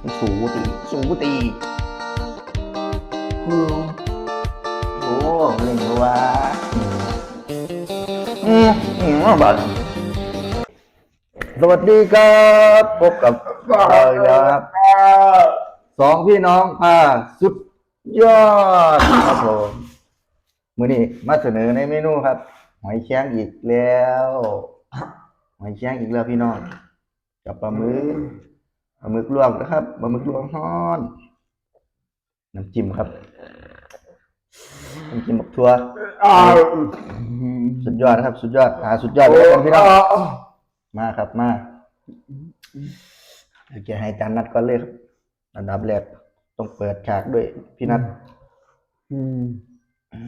สูตีสูตีโอ้โอ้เล่นตัวอืมอืมบัดสวัสดีครับพบกับเราอีกแล้วครับสองพี่น้องพาสุดยอดครับผมมือนี้มาเสนอในเมนูครับหอยแครงอีกแล้วหอยแครงอีกแล้วพี่น้องกับปลาหมึก ปลาหมึกลวกนะครับปลาหมึกลวกฮ้อนน้ำจิ้มครับน้ำจิ้มบักทั่วสุดยอดนะครับ สุดยอดหาสุดยอดเลยกันพี่น้องมาครับมาเดี๋ยวจะให้จานนัดก่อนเลยครับอันดับแรกต้องเปิดฉากด้วยพี่นัทอืมอื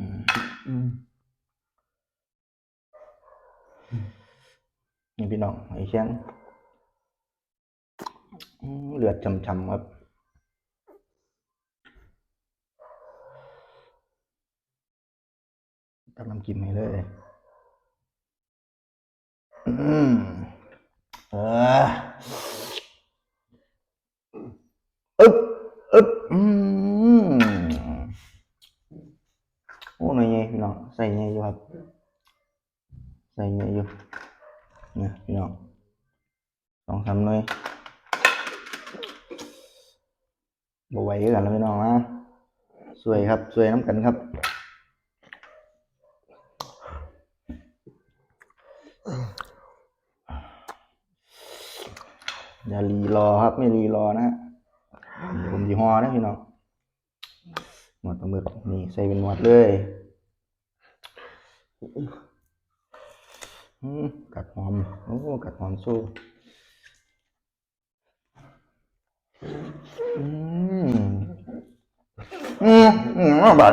มอืมนี่พี่น้องไอ้แข้งอืม เลือดช่ำๆครับตักน้ำกิมให้เลยอืมเอออึ๊บอึ๊บอืมโอ้หน่อยไงพี่น้องใส่ไงอยู่ครับ ใส่ไงอยู่เนี่ยพี่น้องสองสามหน่วย บไหวคือกันแล้วพี่น้องนะสวยครับ สวยน้ำกันครับอย่ารีรอครับ ไม่รีรอนะฮะผมยี่ห้อนะพี่น้องหนวดปลาหมึกนี่ใส่เป็นหนวดเลยอืมกัดหอม โอ้กัดหอมสู้อืม อืมอืมบาด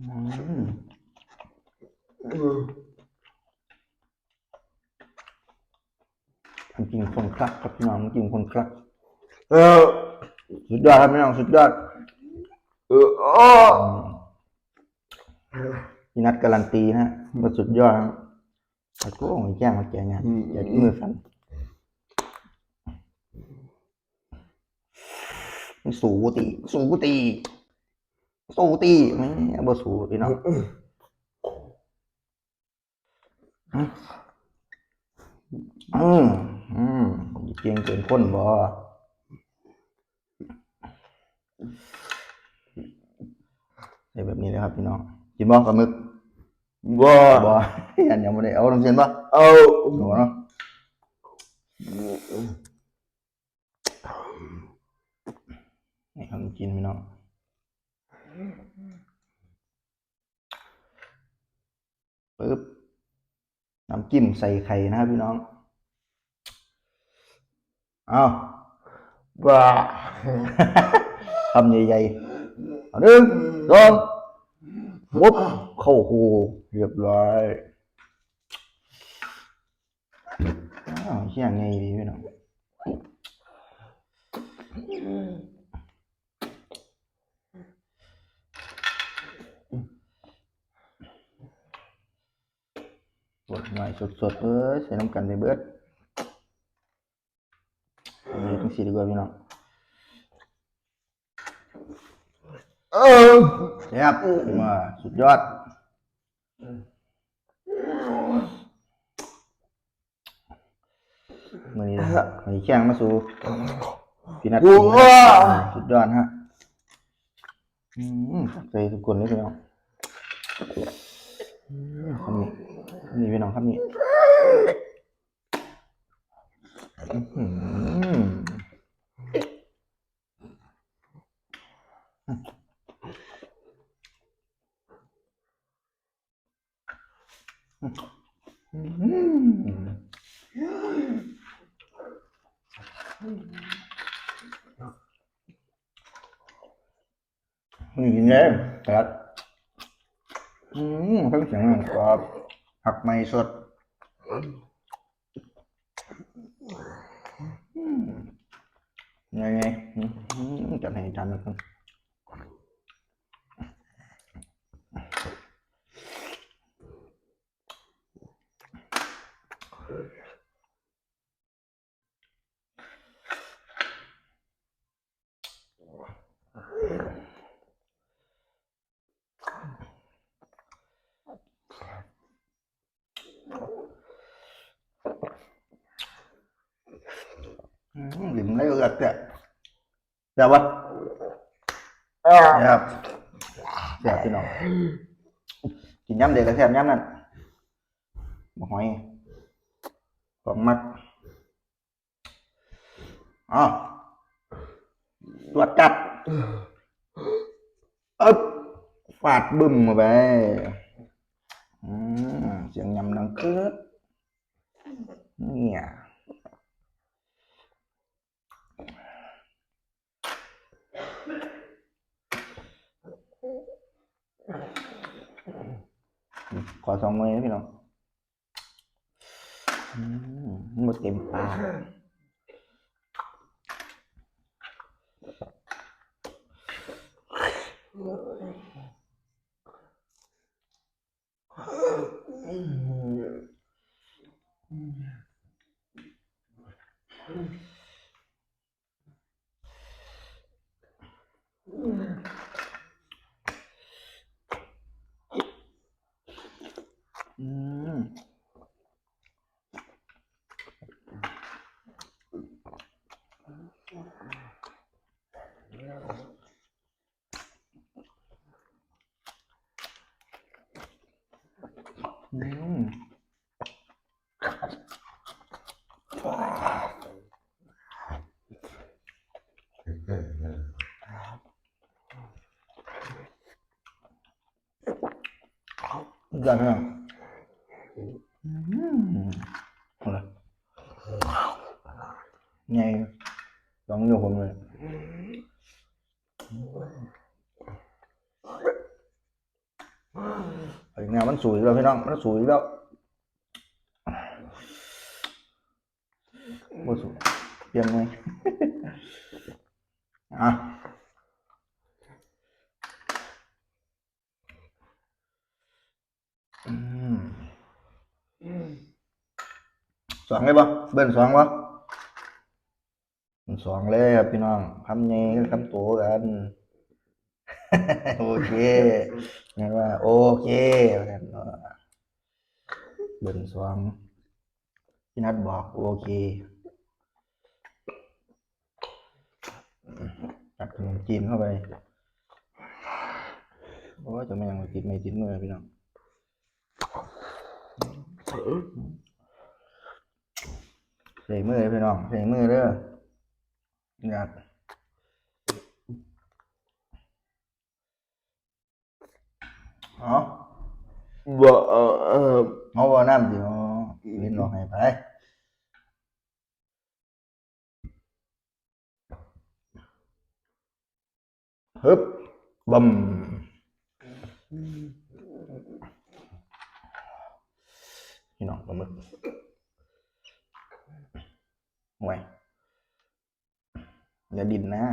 อืมมันกินคนคลักครับพี่น้องกินคนคลัก เออ สุดยอดครับพี่น้องสุดยอด เอออ้อพี่นัดการันตีนะฮะว่าสุดยอดครับ ตะโก้งแจ้งมาแกงานแกะมือสั่นสูตีสูตีสูตีไม่บ่สูพี่น้องอืมอืมเกียงเกินคนบ่ใส่แบบนี้เลยครับพี่น้องกินบ่ปลาหมึก บ่บ่ยันยังไม่ได้เอาน้ำเส้นบ่เอาหนูเนาะนี่ครับกินพี่น้องปึ๊บน้ำจิ้มใส่ไข่นะครับพี่น้อง เอาบ้าคำใหญ่ๆเอาหนึ่งสองวุบ เข้าหูเรียบร้อยอ้าวเชี่ยไงดีพี่น้องสดหน่อยสดๆเอ้ยใส่น้ำกันไปเบิดอันนี้ต้องสีดีกว่าพี่น้องเออครับมาสุดยอด มือนี้นะครับมือนี้แข่งมาสู่พี่นัทกูว่าสุดยอดฮะอืมใจทุกคนเลยพี่น้องอืมคำนี้คำนี้พี่น้องคำนี้อื้อหืออืมนี่กินเองครับอืมเพิ่งเสียงหนึ่งครับผักไม่สดอืมไงไงอื มจัดให้จานห นึงครับอืมดิ่มได้เอือกแต่แต่ว่าอ่านะครับแซ่บพี่น้องกินย้ำเด็กก็แซ่บย้ำนั่นบหอยของมักอ๋อตรวจจับอึ๊บฟาดบึ้มมาไปอืมเสียงยำดังเกิดเนี่ย ขอสองมือนะพี่น้องอืมหมดเต็มปากอืมอืม กันนะอืมเอาละไงลองดูผมเลยไอ้แนวมันสวยแล้วพี่น้อง มันสวยแล้วบ่สวยเปลี่ยนไหม อะอืม สองเลยปะเบิ้ลสองปะสองเลยครับพี่น้องคำนี้คำโตกันโอเคงั้นว่า โอเคว่ากันเนาะเบิ้ลสองพี่นัดบอกโอเคตัดขนมจีนเข้าไปโอ้ยจะไม่ยังไม่ติดไม่ติดมือพี่น้อง ใส่มือเลยพี่น้องใส่มือเด้ออยากเอาบ่เอ่อเอ่อเอาบ่น้ำเดี๋ยวเล่นออกให้ไปฮึบบึม พี่น้องปลาหมึกห่วยอย่าดินนะ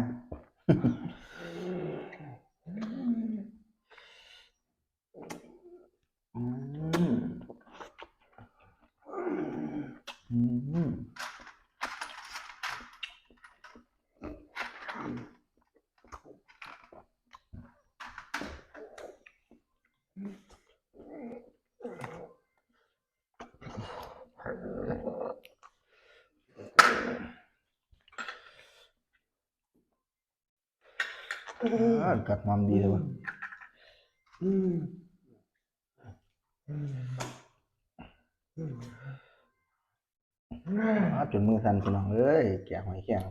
อ่ากัดความดีเลยวะอาจนมือสั่นพี่น้องเอ้ยแกะหอยแข็ง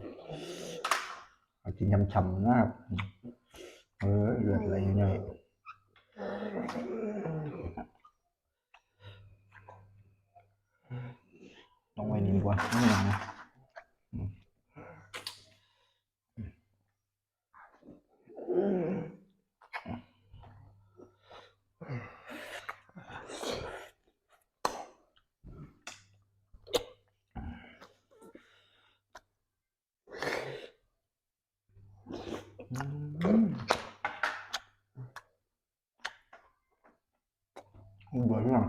เอากินยำช่ำนะครับเออเลือดไหลย่อยต้องไว้นี่ดีกว่าไม่อย่างนะอืมอืมเบื่อที่หลัง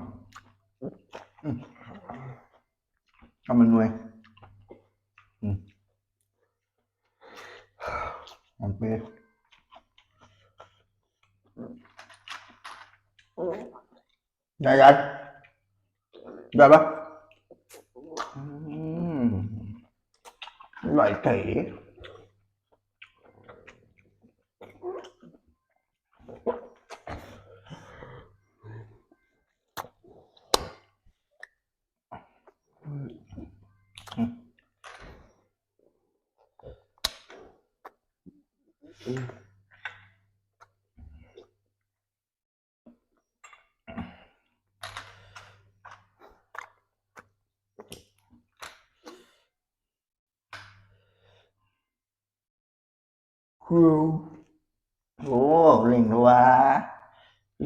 อืม ทำมันหน่วยอืมมันเปรี้ยว ได้ยัดได้ปะอืมอร่อยเก๋ ครูโอ้เล่งนะวะ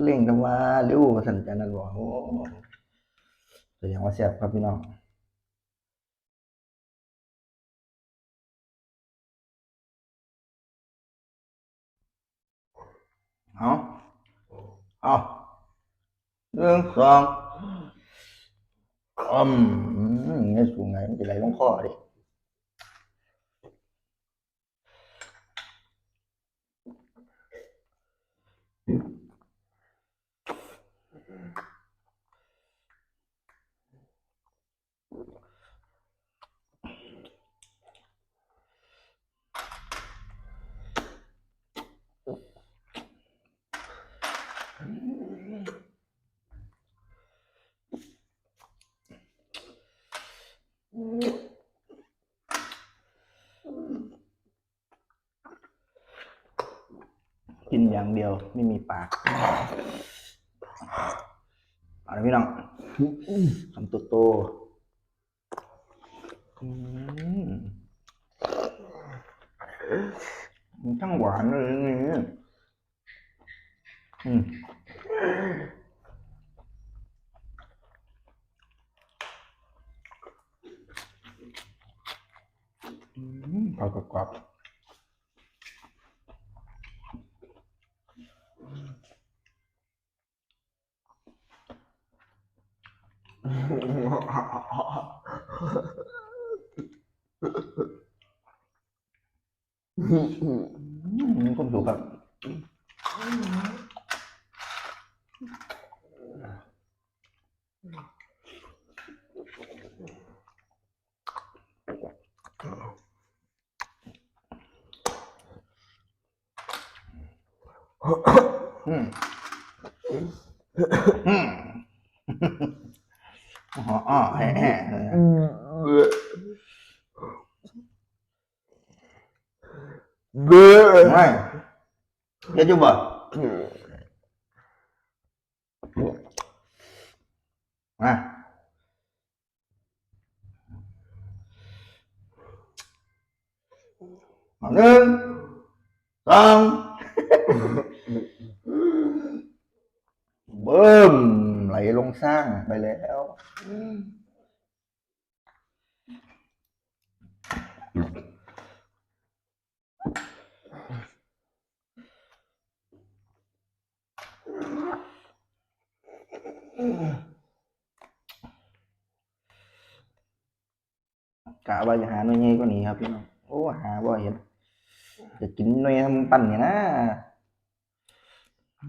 เล่งนะวะเร็วสันจันนันบอกโอ้แสดงว่าแซ่บครับพี่น้องเอาเอาหนึ่องสองอืมนี่สูงไงมันจะไหลลงคอดิ กินอย่างเดียวไม่มีปากเอาละพี่น้องคำโตโตมมันทั้งหวานเลยนี่อืมอื มกรอบกรอบๆ อืมมีความสุขครับ อืมอืมอ๋ออ๋อแห่แห่เลยนะเบ้อไม่เดี๋ยวจุบอะมา เบิ่มไหลลงสร้างไปแล้วกะว่าจะหาหน่วยใหญ่กว่านี้ครับพี่น้องโอ้หาบ่เห็นจะกินหน่วยทำปั่นเนี่ยนะ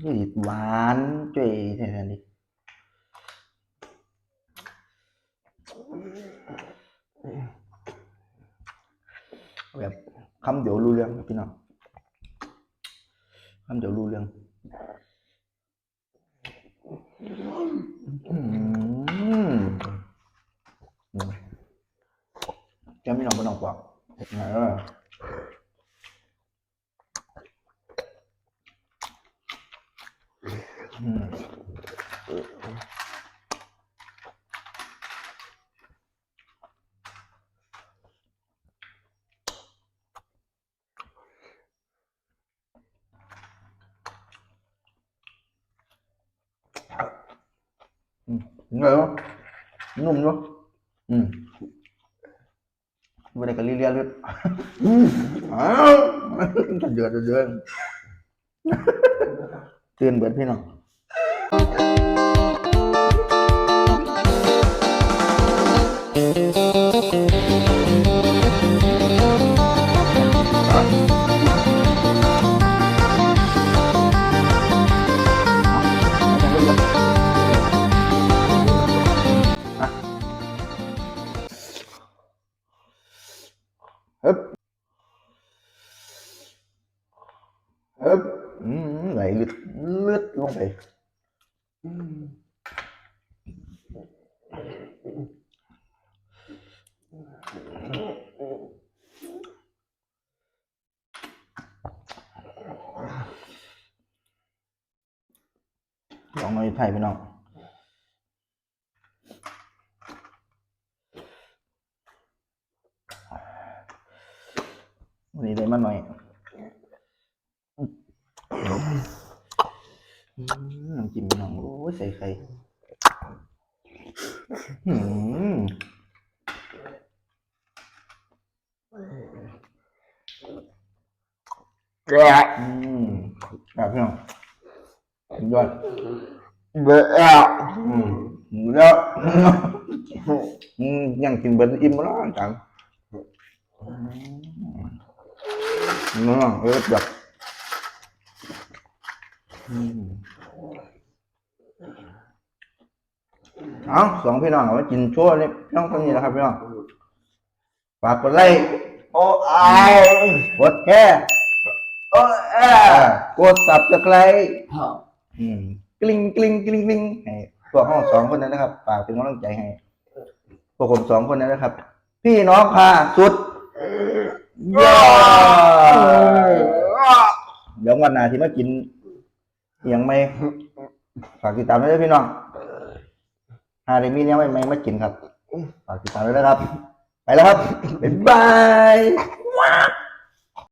นี่หวานจ่วยแท้ๆดิแบบคำเดียวรู้เรื่องพี่น้องคำเดียวรู้เรื่องอืมแกไม่นอนบนนอกกว่า เอออืมอืมเหนื่อยวะนุ่มเนาะอืม Vừa đây có ly lia luôn. Thật dừa, thật dừa. Tuyên bớt thế nào. ลองมาอยู่ไทยพี่น้องวันนี้ได้มาหน่อยอืมน้ำจิ้มน้องโอ้ยใส่ไข่อืมแกะอืมแบบพี่น้องสุดยอด เบื่ออืมหมูแล้วอืมยังกินเบิร์อิ่มแล้วจังน้องเออแบบอืมเอาสองพี่น้องเอาไว้กินชั่วนี่พี่น้องคนนี้นะครับพี่น้องฝากกดไลค์โอ้ไอ้กดแชร์โอ้เอ้กดสับตะไคร้อืม กลิ้งกลิ้งกลิ้งกลิ้งให้พวกห้องสองคนนั้นนะครับฝากเป็นกำลังใจให้พวกผมสองคนนั้นนะครับ พี่น้องพาสุดยอดเดี๋ยววันหน้าที่มากินอหย่างไม่ฝากติดตามด้วยพี่น้องหาได้มีเนี้ยไม่ไม่มากินครับฝากติดตามด้วยนะครับ ไปแล้วครับบ๊ายบาย